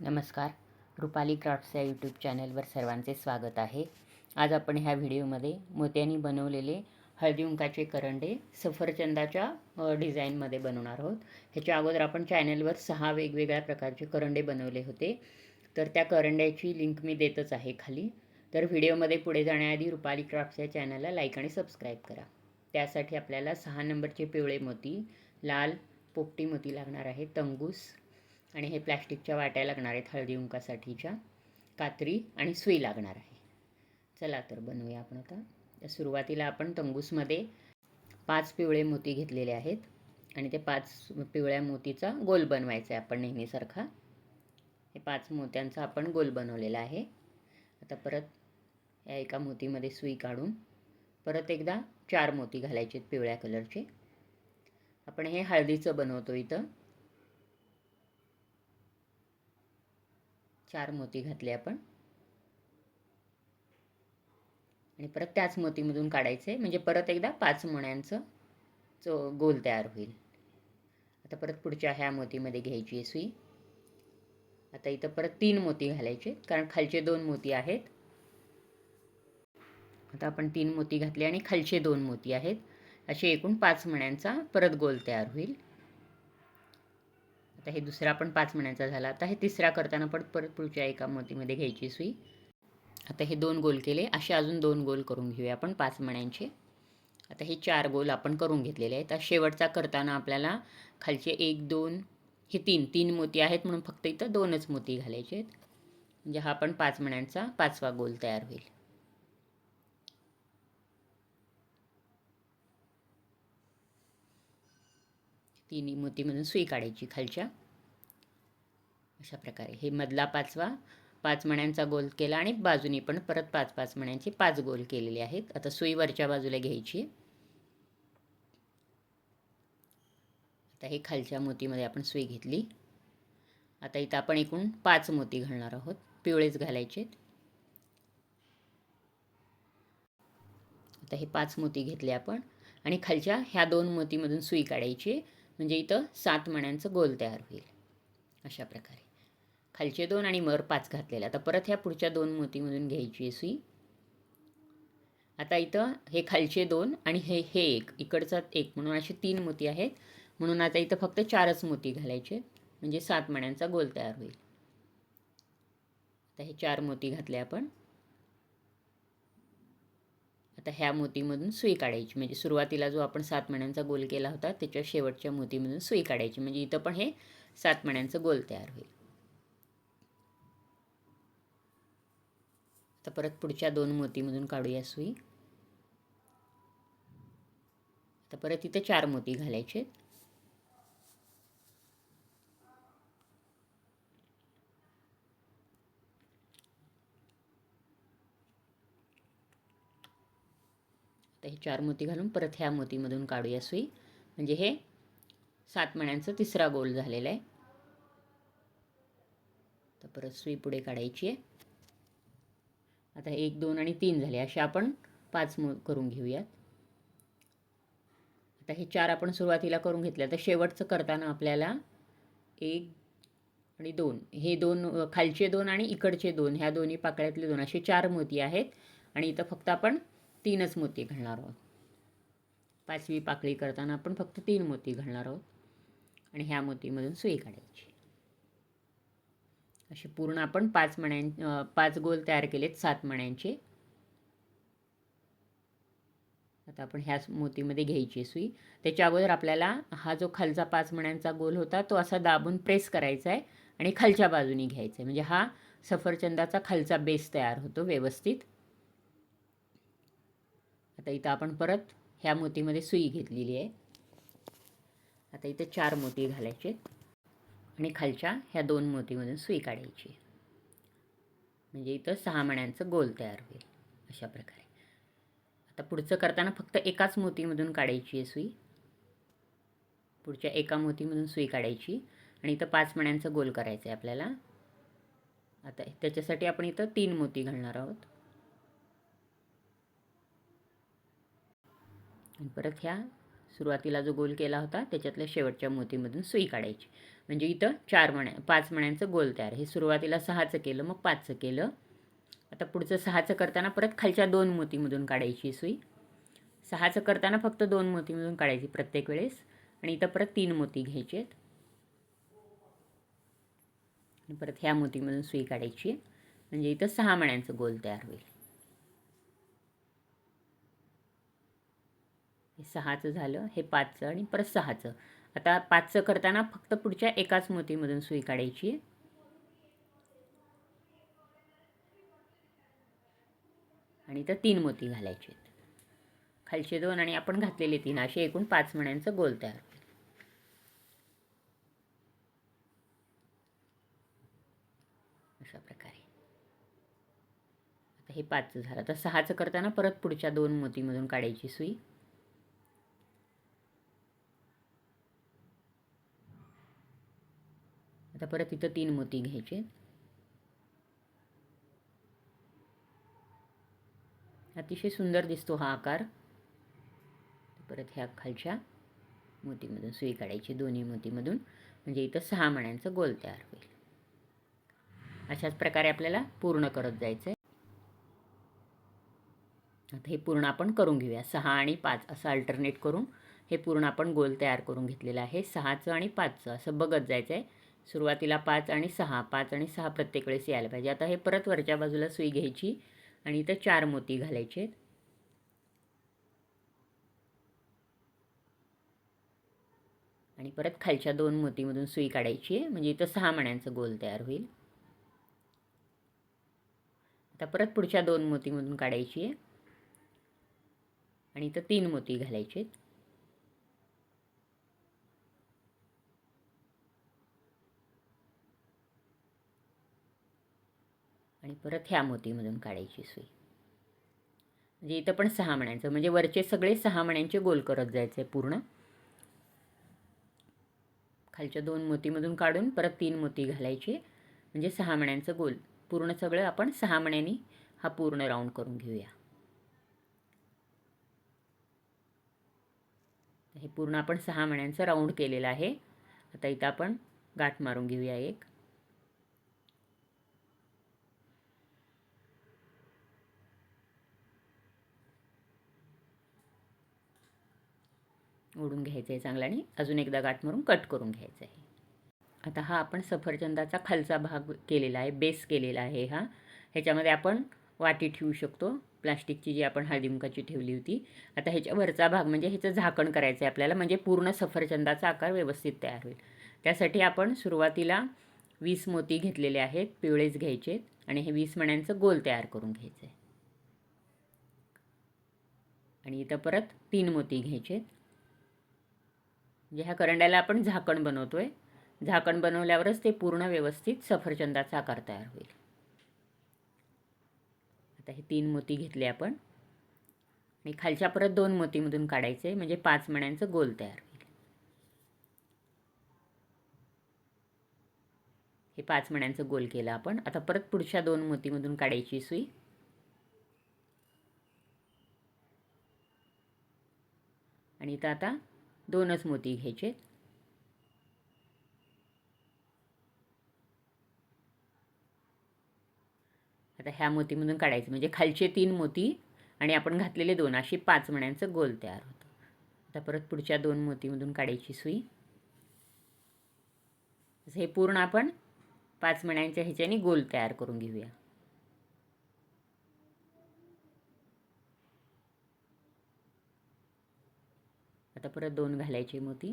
नमस्कार. रुपाली क्राफ्ट्स या यूट्यूब चॅनलवर सर्वांचे स्वागत आहे. आज आपण ह्या व्हिडिओमध्ये मोत्यांनी बनवलेले हळदीकुंकाचे करंडे सफरचंदाच्या डिझाईनमध्ये बनवणार आहोत. ह्याच्या अगोदर आपण चॅनलवर सहा वेगवेगळ्या प्रकारचे करंडे बनवले होते. तर त्या करंड्याची लिंक मी देतच आहे खाली. तर व्हिडिओमध्ये पुढे जाण्याआधी रुपाली क्राफ्ट्स या चॅनलला लाईक आणि सबस्क्राईब करा. त्यासाठी आपल्याला सहा नंबरचे पिवळे मोती लाल पोपटी मोती लागणार आहे तंगूस आणि हे प्लॅस्टिकच्या वाट्या लागणार आहेत हळदी उंकासाठीच्या. कात्री आणि सुई लागणार आहे. चला तर बनवूया आपण आता. त्या सुरुवातीला आपण तंगूसमध्ये पाच पिवळे मोती घेतलेले आहेत आणि ते पाच पिवळ्या मोतीचा गोल बनवायचा आहे आपण नेहमीसारखा. हे पाच मोत्यांचा आपण गोल बनवलेला आहे. आता परत या एका मोतीमध्ये सुई काढून परत एकदा चार मोती घालायचे आहेत पिवळ्या कलरचे. आपण हे हळदीचं बनवतो इथं. चार मोती घातले आपण. आणि परत त्याच मोतीमधून काढायचे. म्हणजे परत एकदा पाच मण्यांचं चो गोल तयार होईल. आता परत पुढच्या ह्या मोतीमध्ये घ्यायची आहे सुई. आता इथं परत तीन मोती घालायचे. कारण खालचे दोन मोती आहेत. आता आपण तीन मोती घातले आणि खालचे दोन मोती आहेत. असे एकूण पाच मण्यांचा परत गोल तयार होईल. आता हे दुसरा पण पाच मण्याचा झाला. आता हे तिसरा करताना पण परत पुढच्या एका मोतीमध्ये घ्यायची सुई. आता हे दोन गोल केले. असे अजून दोन गोल करून घेऊया आपण पाच म्हण्यांचे आता हे चार गोल आपण करून घेतलेले आहेत. आता शेवटचा करताना आपल्याला खालचे एक दोन हे तीन तीन मोती आहेत म्हणून फक्त इथं दोनच मोती घालायचे आहेत. म्हणजे हा पण पाच म्हण्यांचा पाचवा गोल तयार होईल. तिन्ही मोतीमधून सुई काढायची खालच्या. अशा प्रकारे. हे मधला पाचवा पाच मण्यांचा गोल केला आणि बाजूनी पण परत पाच पाच मण्यांचे पाच गोल केलेले आहेत. आता सुई वरच्या बाजूला घ्यायची. आता हे खालच्या मोतीमध्ये आपण सुई घेतली. आता इथं आपण एकूण पाच मोती घालणार आहोत. पिवळेच घालायचे आता हे पाच मोती घेतले आपण. आणि खालच्या ह्या दोन मोतीमधून सुई काढायची. म्हणजे इथं सात मण्यांचं गोल तयार होईल. अशा प्रकारे. खालचे दोन आणि मर पाच घातलेले. आता परत ह्या पुढच्या दोन मोतीमधून घ्यायची आहे सुई आता इथं हे खालचे दोन आणि हे हे एक. इकडचा एक म्हणून असे तीन मोती आहेत. म्हणून आता इथं फक्त चारच मोती घालायचे. म्हणजे सात मण्यांचा गोल तयार होईल. आता हे चार मोती घातले आपण. आता ह्या मोतीमधून सुई काढायची. म्हणजे सुरुवातीला जो आपण सात मण्यांचा गोल केला होता त्याच्या शेवटच्या मोतीमधून सुई काढायची. म्हणजे इथं पण हे सात मण्यांचं गोल तयार होईल. आता परत पुढच्या दोन मोतीमधून काढूया सुई. आता परत इथे चार मोती घालायचे आता हे चार मोती घालून परत ह्या मोतीमधून काढूया सुई. म्हणजे हे सात मण्यांचं तिसरा गोल झालेला आहे. तर परत सुई पुढे काढायची आहे. आता एक दोन आणि तीन झाले. असे आपण पाच मो करून घेऊयात. आता हे चार आपण सुरुवातीला करून घेतले आता शेवटचं करताना आपल्याला एक आणि दोन. हे दोन खालचे दोन आणि इकडचे दोन. ह्या दोन्ही पाकळ्यातले दोन. असे चार मोती आहेत. आणि इथं फक्त आपण तीनच मोती घालणार आहोत. पाचवी पाकळी करताना आपण फक्त तीन मोती घालणार आहोत. आणि ह्या मोतीमधून सुई काढायची. असे पूर्ण आपण पाच मण्यां पाच गोल तयार केलेत सात मण्यांचे. आता आपण ह्या मोतीमध्ये घ्यायची सुई. त्याच्या अगोदर आपल्याला हा जो खालचा पाच मण्यांचा गोल होता तो असा दाबून प्रेस करायचा आहे आणि खालच्या बाजूनी घ्यायचा आहे. म्हणजे हा सफरचंदाचा खालचा बेस तयार होतो व्यवस्थित. आता इथं आपण परत ह्या मोतीमध्ये सुई घेतलेली आहे. आता इथं चार मोती घालायचे आणि खालच्या ह्या दोन मोतीमधून सुई काढायची. म्हणजे इथं सहा मण्यांचं गोल तयार होईल अशा प्रकारे. आता पुढचं करताना फक्त एकाच मोतीमधून काढायची आहे सुई. पुढच्या एका मोतीमधून सुई काढायची आणि इथं पाच मण्यांचं गोल करायचं आहे आपल्याला. आता त्याच्यासाठी आपण इथं तीन मोती घालणार आहोत. आणि परत ह्या सुरुवातीला जो गोल केला होता त्याच्यातल्या शेवटच्या मोतीमधून सुई काढायची. म्हणजे इथं चार मण्या पाच मण्यांचं गोल तयार. हे सुरुवातीला सहाचं केलं मग पाचचं केलं. आता पुढचं सहाचं करताना परत खालच्या दोन मोतीमधून काढायची सुई. सहाचं करताना फक्त दोन मोतीमधून काढायची प्रत्येक वेळेस. आणि इथं परत तीन मोती घ्यायचे आहेत. आणि परत ह्या मोतीमधून सुई काढायची. म्हणजे इथं सहा मण्यांचं गोल तयार होईल. सहाचं झालं हे पाचचं आणि परत सहाचं. आता पाचचं करताना फक्त पुढच्या एकाच मोतीमधून सुई काढायची. आणि तर तीन मोती घालायचे खालचे दोन आणि आपण घातलेले तीन असे एकूण पाच मण्यांचं गोल तयार होईल. अशा प्रकारे. आता हे पाचचं झालं. आता सहाचं करताना परत पुढच्या दोन मोतीमधून काढायची सुई. आता परत इथं तीन मोती घ्यायचे. अतिशय सुंदर दिसतो हा आकार. परत ह्या खालच्या मोतीमधून सुई काढायची दोन्ही मोतीमधून. म्हणजे इथं सहा मण्यांचं गोल तयार होईल. अशाच प्रकारे आपल्याला पूर्ण करत जायचं आहे आता हे पूर्ण आपण करून घेऊया. सहा आणि पाच असं अल्टरनेट करून हे पूर्ण आपण गोल तयार करून घेतलेलं आहे. सहाचं आणि पाचचं असं बघत जायचं आहे सुरुवातीला पाच आणि सहा पाच आणि सहा प्रत्येक वेळेस यायला पाहिजे. आता हे परत वरच्या बाजूला सुई घ्यायची आणि इथं चार मोती घालायचे आणि परत खालच्या दोन मोतीमधून सुई काढायची आहे. म्हणजे इथं सहा मण्यांचं गोल तयार होईल. आता परत पुढच्या दोन मोतीमधून काढायची आहे. आणि इथं तीन मोती घालायचे आहेत. आणि परत ह्या मोतीमधून काढायची सुई. म्हणजे इथं पण सहा मण्यांचं म्हणजे वरचे सगळे सहा मण्यांचे गोल करत जायचे पूर्ण. खालच्या दोन मोतीमधून काढून परत तीन मोती घालायचे म्हणजे सहा मण्यांचं गोल. पूर्ण सगळं आपण सहा मण्यांनी हा पूर्ण राऊंड करून घेऊया. हे पूर्ण आपण सहा मण्यांचं राऊंड केलेलं आहे. आता इथं आपण गाठ मारून घेऊया एक. ओढून घ्यायचं आहे चांगला आणि अजून एकदा गाठ मारून कट करून घ्यायचं आहे. आता हा आपण सफरचंदाचा खालचा भाग केलेला आहे बेस केलेला आहे हा. ह्याच्यामध्ये आपण वाटी ठेवू शकतो. प्लास्टिकची जी आपण हळदीमुखाची ठेवली होती. आता ह्याच्या वरचा भाग म्हणजे ह्याचं झाकण करायचं आहे आपल्याला म्हणजे पूर्ण सफरचंदाचा आकार व्यवस्थित तयार होईल. त्यासाठी आपण सुरुवातीला वीस मोती घेतलेले आहेत पिवळेच घ्यायचे आणि हे वीस मण्यांचं गोल तयार करून घ्यायचं आहे. आणि इथं परत तीन मोती घ्यायचे म्हणजे ह्या करंड्याला आपण झाकण बनवतो आहे झाकण बनवल्यावरच ते पूर्ण व्यवस्थित सफरचंदाचा आकार तयार होईल. आता हे तीन मोती घेतले आपण. आणि खालच्या परत दोन मोतीमधून काढायचे म्हणजे पाच मण्यांचं गोल तयार होईल. हे पाच मण्यांचं गोल केलं आपण. आता परत पुढच्या दोन मोतीमधून काढायची सुई. आणि इथं आता दोनच मोती घ्यायचे. आता ह्या मोतीमधून काढायचे म्हणजे खालचे तीन मोती आणि आपण घातलेले दोन अशी पाच मण्यांचं गोल तयार होतं. आता परत पुढच्या दोन मोतीमधून काढायची सुई. हे पूर्ण आपण पाच मण्यांच्या ह्याच्याने गोल तयार करून घेऊया. आता परत दोन घालायचे मोती.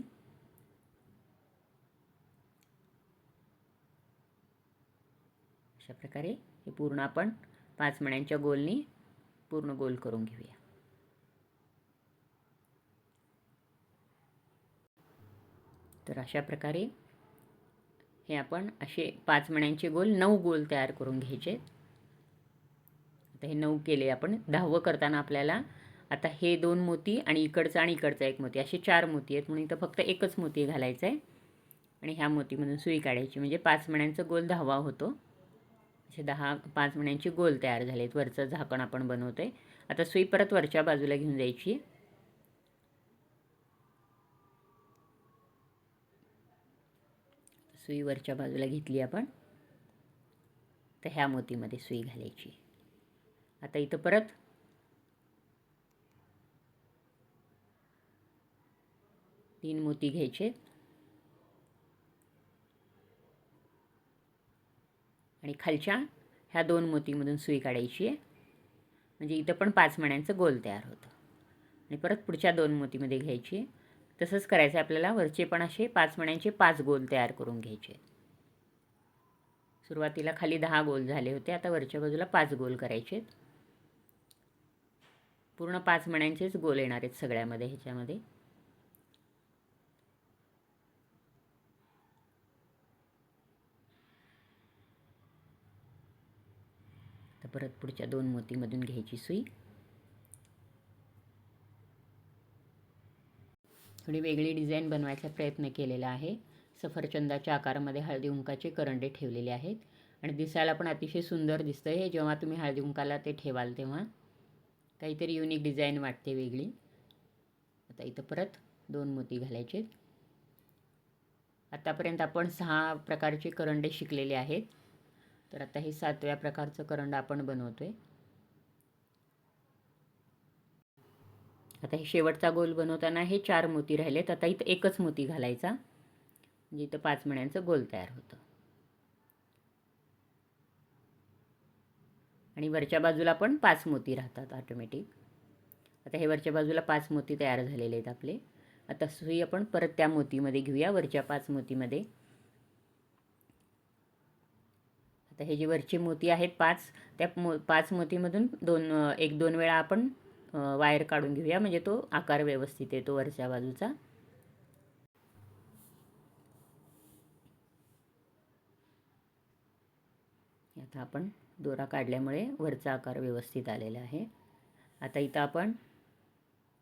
अशा प्रकारे हे पूर्ण आपण पाच मण्यांच्या गोलनी पूर्ण गोल करून घेऊया. तर अशा प्रकारे हे आपण असे पाच मण्यांचे गोल नऊ गोल तयार करून घ्यायचे. आता हे नऊ केले आपण. दहावं करताना आपल्याला आता हे दोन मोती आणि इकडचा आणि इकडचा एक मोती. असे चार मोती आहेत म्हणून इथं फक्त एकच मोती घालायचा आहे आणि ह्या मोतीमधून सुई काढायची. म्हणजे पाच मण्यांचा गोल दहावा होतो. असे दहा पाच मण्यांचे गोल तयार झाले आहेत वरचं झाकण आपण बनवतो आहे आता सुई परत वरच्या बाजूला घेऊन जायची. सुई वरच्या बाजूला घेतली आपण. तर ह्या मोतीमध्ये सुई घालायची. आता इथं परत तीन मोती घ्यायचे. आणि खालच्या ह्या दोन मोतीमधून सुई काढायची आहे. म्हणजे इथं पण पाच मण्यांचं गोल तयार होतं. आणि परत पुढच्या दोन मोतीमध्ये घ्यायची. तसंच करायचं आपल्याला वरचे पण असे पाच मण्यांचे पाच गोल तयार करून घ्यायचे. सुरुवातीला खाली दहा गोल झाले होते. आता वरच्या बाजूला पाच गोल करायचे पूर्ण पाच मण्यांचेच गोल येणार आहेत सगळ्यामध्ये ह्याच्यामध्ये. परत पुढच्या दोन मोतीमधून घ्यायची सुई. थोडी वेगळी डिझाईन बनवायचा प्रयत्न केलेला आहे. सफरचंदाच्या आकारामध्ये हळदी उंकाचे करंडे ठेवलेले आहेत. आणि दिसायला पण अतिशय सुंदर दिसतं हे जेव्हा तुम्ही हळदी उंकाला ते ठेवाल तेव्हा काहीतरी युनिक डिझाईन वाटते वेगळी. आता इथं परत दोन मोती घालायचे आतापर्यंत आपण सहा प्रकारचे करंडे शिकलेले आहेत. तर आता हे सातव्या प्रकारचं करंड आपण बनवतो आहे आता हे शेवटचा गोल बनवताना हे चार मोती राहिलेत. आता इथं एकच मोती घालायचा म्हणजे इथं पाच मण्यांचं गोल तयार होतं. आणि वरच्या बाजूला पण पाच मोती राहतात ऑटोमॅटिक आता हे वरच्या बाजूला पाच मोती तयार झालेले आहेत आपले. आता सुई आपण परत त्या मोतीमध्ये घेऊया. वरच्या पाच मोतीमध्ये आता हे जे वरचे मोती आहेत पाच त्या मो पाच मोतीमधून दोन एक दोन वेळा आपण वायर काढून घेऊया. म्हणजे तो आकार व्यवस्थित येतो वरच्या बाजूचा. आता आपण दोरा काढल्यामुळे वरचा आकार व्यवस्थित आलेला आहे. आता इथं आपण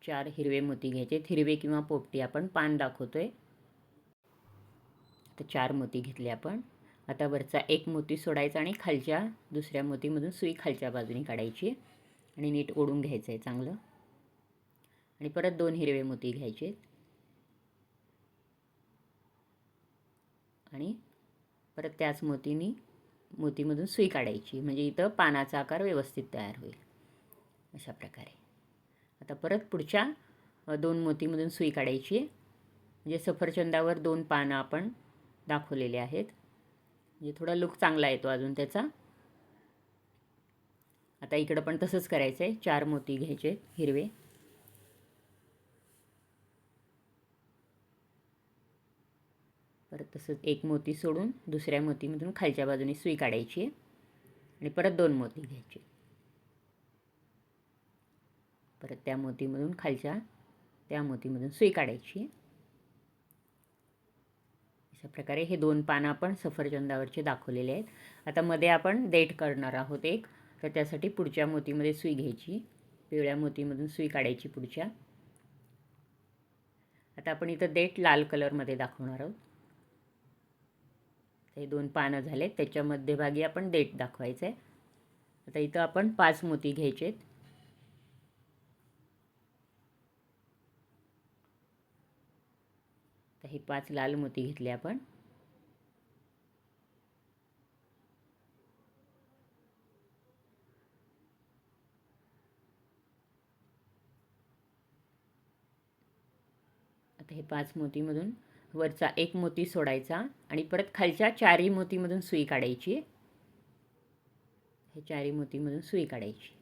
चार हिरवे मोती घ्यायचे हिरवे किंवा पोपटी आपण पान दाखवतो आहे आता चार मोती घेतले आपण. आता वरचा एक मोती सोडायचा आणि खालच्या दुसऱ्या मोतीमधून सुई खालच्या बाजूने काढायची आणि नीट ओढून घ्यायचं आहे चांगलं. आणि परत दोन हिरवे मोती घ्यायचे. आणि परत त्याच मोतीनी मोतीमधून सुई काढायची. म्हणजे इथं पानाचा आकार व्यवस्थित तयार होईल. अशा प्रकारे. आता परत पुढच्या दोन मोतीमधून सुई काढायची. म्हणजे सफरचंदावर दोन पानं आपण दाखवलेले आहेत. म्हणजे थोडा लुक चांगला येतो अजून त्याचा. आता इकडं पण तसंच करायचं आहे चार मोती घ्यायचे हिरवे. परत तसंच एक मोती सोडून दुसऱ्या मोतीमधून खालच्या बाजूने सुई काढायची आणि परत दोन मोती घ्यायचे. परत त्या मोतीमधून खालच्या त्या मोतीमधून सुई काढायची अशा प्रकारे हे दोन पानं आपण सफरचंदावरचे दाखवलेले आहेत. आता मध्ये आपण देठ करणार आहोत एक. तर त्यासाठी पुढच्या मोतीमध्ये सुई घ्यायची. पिवळ्या मोतीमधून सुई काढायची पुढच्या. आता आपण इथं देठ लाल कलरमध्ये दाखवणार आहोत. हे दोन पानं झाले त्याच्या मध्यभागी आपण देठ दाखवायचं आहे आता इथं आपण पाच मोती घ्यायचे आहेत हे पाच लाल मोती घेतले आपण. आता हे पाच मोतीमधून वरचा एक मोती सोडायचा आणि परत खालच्या चारही मोतीमधून सुई काढायची. हे चारही मोतीमधून सुई काढायची.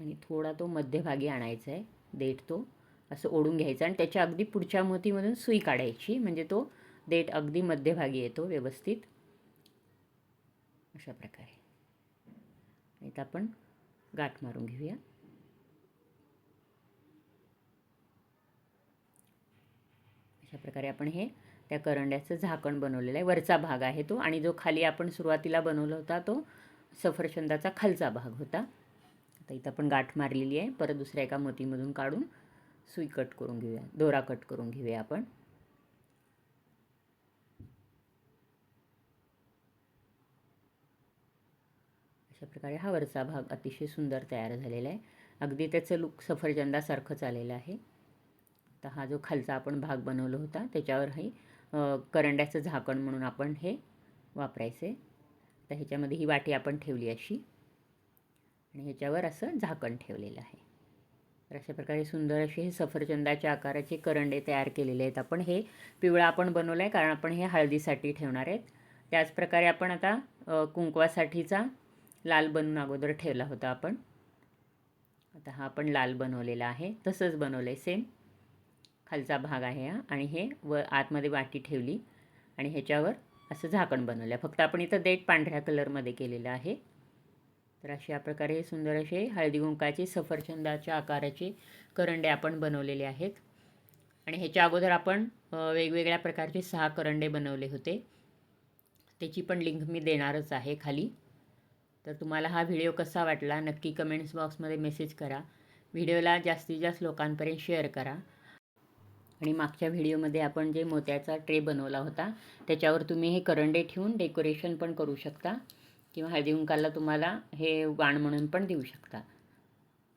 आणि थोडा तो मध्यभागी आणायचा आहे देठ तो असं ओढून घ्यायचा आणि त्याच्या अगदी पुढच्या मोतीमधून सुई काढायची म्हणजे तो देठ अगदी मध्यभागी येतो व्यवस्थित. अशा प्रकारे. इथं आपण गाठ मारून घेऊया. अशा प्रकारे आपण हे त्या करंड्याचं झाकण बनवलेलं आहे. वरचा भाग आहे तो आणि जो खाली आपण सुरुवातीला बनवला होता तो सफरचंदाचा खालचा भाग होता. आता इथं आपण गाठ मारलेली आहे. परत दुसऱ्या एका मोतीमधून काढून सुई कट करून घेऊया. दोरा कट करून घेऊया आपण. अशा प्रकारे हा वरचा भाग अतिशय सुंदर तयार झालेला आहे. अगदी त्याचं लुक सफरचंदासारखंच आलेलं आहे. तर हा जो खालचा आपण भाग बनवला होता त्याच्यावरही करंड्याचं झाकण म्हणून आपण हे वापरायचे. तर ह्याच्यामध्ये ही वाटी आपण ठेवली अशी. आणि ह्याच्यावर असं झाकण ठेवलेलं आहे. तर अशा प्रकारे सुंदर असे हे सफरचंदाच्या आकाराचे करंडे तयार केलेले आहेत. आपण हे पिवळा आपण बनवलं आहे कारण आपण हे हळदीसाठी ठेवणार आहेत. त्याचप्रकारे आपण आता कुंकवासाठीचा लाल बनवून अगोदर ठेवला होता आपण. आता हा आपण लाल बनवलेला आहे. तसंच बनवलं आहे सेम खालचा भाग आहे हा आणि हे व आतमध्ये वाटी ठेवली आणि ह्याच्यावर असं झाकण बनवलं आहे फक्त आपण इथं देठ पांढऱ्या कलरमध्ये केलेलं आहे. तर अशा प्रकारे सुंदर असे हळदी कुंकाचे सफरचंदाच्या आकाराचे करंडे आपण बनवलेले आहेत. आणि ह्याच्या अगोदर आपण वेगवेगळ्या प्रकारचे सहा करंडे बनवले होते. त्याची पण लिंक मी देणारच आहे खाली. तर तुम्हाला हा व्हिडिओ कसा वाटला नक्की कमेंट्स बॉक्समध्ये मेसेज करा. व्हिडिओला जास्तीत जास्त लोकांपर्यंत शेअर करा. आणि मागच्या व्हिडिओमध्ये आपण जे मोत्याचा ट्रे बनवला होता त्याच्यावर तुम्ही हे करंडे ठेवून डेकोरेशन पण करू शकता. किंवा हळदी कुंकाला तुम्हाला हे वाण म्हणून पण देऊ शकता.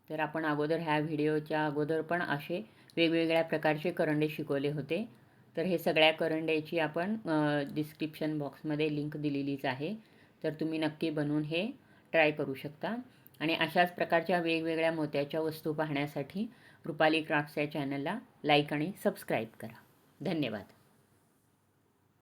तर आपण अगोदर ह्या व्हिडिओच्या अगोदर पण असे वेगवेगळ्या प्रकारचे करंडे शिकवले होते. तर हे सगळ्या करंड्याची आपण डिस्क्रिप्शन बॉक्समध्ये लिंक दिलेलीच आहे. तर तुम्ही नक्की बनवून हे ट्राय करू शकता. आणि अशाच प्रकारच्या वेगवेगळ्या मोत्याच्या वस्तू पाहण्यासाठी रुपाली क्राफ्ट्स या चॅनलला लाईक आणि सबस्क्राईब करा. धन्यवाद.